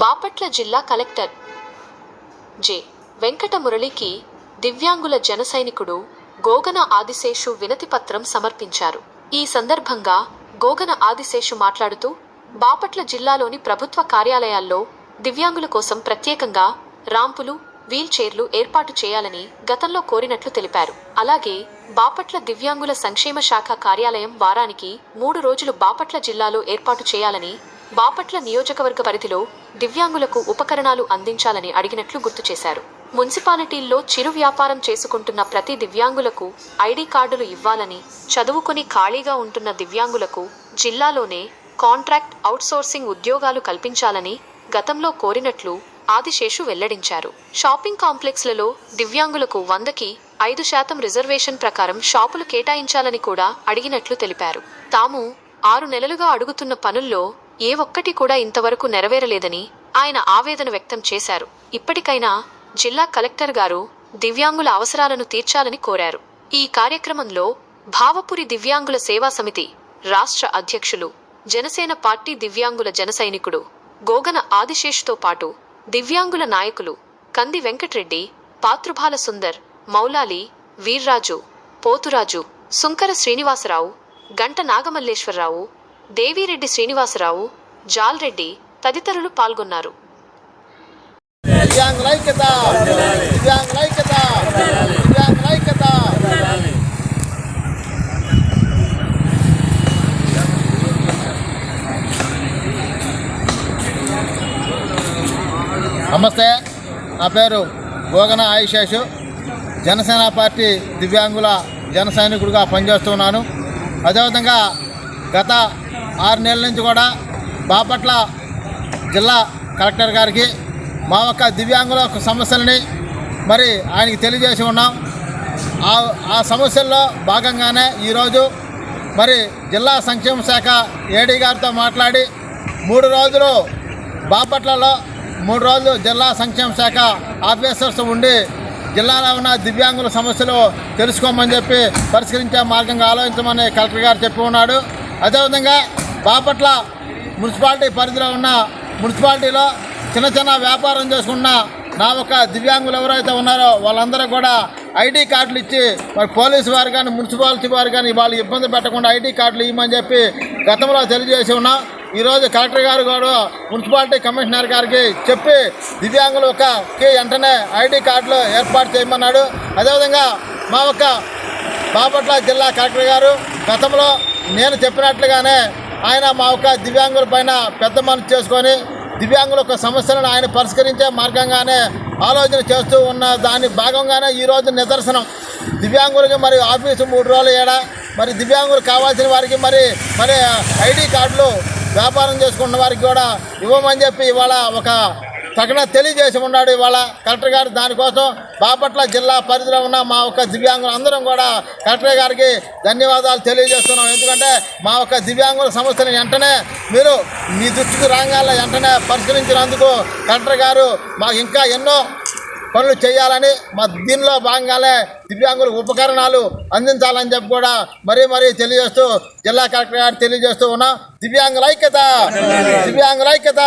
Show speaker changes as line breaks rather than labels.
బాపట్ల జిల్లా collector J. Venkata మురళికి దివ్యాంగుల జనసైనికుడు గోగన ఆదిశేషు వినతిపత్రం సమర్పించారు. ఈ సందర్భంగా గోగన ఆదిశేషు మాట్లాడుతూ బాపట్ల జిల్లాలోని ప్రభుత్వ కార్యాలయాల్లో దివ్యాంగుల కోసం ప్రత్యేకంగా రాంపులు వీల్చైర్లు ఏర్పాటు చేయాలని గతంలో కోరినట్లు తెలిపారు. అలాగే బాపట్ల దివ్యాంగుల సంక్షేమ శాఖ కార్యాలయం వారానికి మూడు రోజులు బాపట్ల జిల్లాలో ఏర్పాటు చేయాలని బాపట్ల నియోజకవర్గ పరిధిలో దివ్యాంగులకు ఉపకరణాలు అందించాలని అడిగినట్లు గుర్తు చేశారు. మున్సిపాలిటీల్లో చిరు వ్యాపారం చేసుకుంటున్న ప్రతి దివ్యాంగులకు ఐడి కార్డులు ఇవ్వాలని చదువుకొని ఖాళీగా ఉంటున్న దివ్యాంగులకు జిల్లాలోనే కాంట్రాక్ట్ అవుట్సోర్సింగ్ ఉద్యోగాలు కల్పించాలని గతంలో కోరినట్లు ఆదిశేషు వెల్లడించారు. షాపింగ్ కాంప్లెక్స్లలో దివ్యాంగులకు వందకి ఐదు శాతం రిజర్వేషన్ ప్రకారం షాపులు కేటాయించాలని కూడా అడిగినట్లు తెలిపారు. తాము ఆరు నెలలుగా అడుగుతున్న పనుల్లో ఏ ఒక్కటి కూడా ఇంతవరకు నెరవేరలేదని ఆయన ఆవేదన వ్యక్తం చేశారు. ఇప్పటికైనా జిల్లా కలెక్టర్ గారు దివ్యాంగుల అవసరాలను తీర్చాలని కోరారు. ఈ కార్యక్రమంలో భావపురి దివ్యాంగుల సేవా సమితి రాష్ట్ర అధ్యక్షులు జనసేన పార్టీ దివ్యాంగుల జనసైనికుడు గోగన ఆదిశేష్తో పాటు దివ్యాంగుల నాయకులు కంది వెంకట్రెడ్డి పాతృభాల సుందర్ మౌలాలి వీర్రాజు పోతురాజు సుంకర శ్రీనివాసరావు గంట నాగమల్లేశ్వరరావు దేవిరెడ్డి శ్రీనివాసరావు జాల్రెడ్డి తదితరులు పాల్గొన్నారు.
నమస్తే నా పేరు భోగన ఆయుషేషు. జనసేన పార్టీ దివ్యాంగుల జన సైనికుడిగా పనిచేస్తున్నాను అదేవిధంగా గత ఆరు నెలల నుంచి కూడా బాపట్ల జిల్లా కలెక్టర్ గారికి మా యొక్క దివ్యాంగుల సమస్యలని మరి ఆయనకి తెలియజేసి ఉన్నాం. ఆ ఆ సమస్యల్లో భాగంగానే ఈరోజు మరి జిల్లా సంక్షేమ శాఖ ఏడీ గారితో మాట్లాడి మూడు రోజులు బాపట్లలో మూడు రోజులు జిల్లా సంక్షేమ శాఖ ఆఫీసర్స్ ఉండి జిల్లాలో ఉన్న దివ్యాంగుల సమస్యలు తెలుసుకోమని చెప్పి పరిష్కరించే మార్గంగా ఆలోచించమని కలెక్టర్ గారు చెప్పి ఉన్నాడు. అదేవిధంగా బాపట్ల మున్సిపాలిటీ పరిధిలో ఉన్న మున్సిపాలిటీలో చిన్న చిన్న వ్యాపారం చేసుకున్న నా ఒక దివ్యాంగులు ఎవరైతే ఉన్నారో వాళ్ళందరూ కూడా ఐడి కార్డులు ఇచ్చి మరి పోలీసు వారు కానీ మున్సిపాలిటీ వారు కానీ వాళ్ళు ఇబ్బంది పెట్టకుండా ఐడి కార్డులు ఇవ్వమని చెప్పి గతంలో తెలియజేసి ఉన్నాం. ఈరోజు కలెక్టర్ గారు కూడా మున్సిపాలిటీ కమిషనర్ గారికి చెప్పి దివ్యాంగులు ఒకకి వెంటనే ఐడి కార్డులు ఏర్పాటు చేయమన్నాడు. అదేవిధంగా మా ఒక బాపట్ల జిల్లా కలెక్టర్ గారు గతంలో నేను చెప్పినట్లుగానే ఆయన మా యొక్క దివ్యాంగుల పైన పెద్ద మనసు చేసుకొని దివ్యాంగుల యొక్క సమస్యలను ఆయన పరిష్కరించే మార్గంగానే ఆలోచన చేస్తూ ఉన్న దాని భాగంగానే ఈరోజు నిదర్శనం. దివ్యాంగులకి మరి ఆఫీసు మూడు రోజులు ఏడా? మరి దివ్యాంగులు కావాల్సిన వారికి మరి మరి ఐడి కార్డులు వ్యాపారం చేసుకున్న వారికి కూడా ఇవ్వమని చెప్పి ఇవాళ ఒక తగిన తెలియజేసి ఉన్నాడు ఇవాళ కలెక్టర్ గారు. దానికోసం బాపట్ల జిల్లా పరిధిలో ఉన్న మా ఒక్క దివ్యాంగులు అందరం కూడా కలెక్టర్ గారికి ధన్యవాదాలు తెలియజేస్తున్నాం. ఎందుకంటే మా ఒక్క దివ్యాంగుల సమస్యలను వెంటనే మీరు మీ దృష్టికి రాగాల వెంటనే పరిశీలించినందుకు కలెక్టర్ గారు మాకు ఇంకా ఎన్నో పనులు చేయాలని మా దీనిలో భాగంగానే దివ్యాంగులకు ఉపకరణాలు అందించాలని చెప్పి కూడా మరీ మరీ తెలియజేస్తూ జిల్లా కలెక్టర్ గారు తెలియజేస్తూ ఉన్నాం. దివ్యాంగుల ఐక్యత! దివ్యాంగుల ఐక్యత!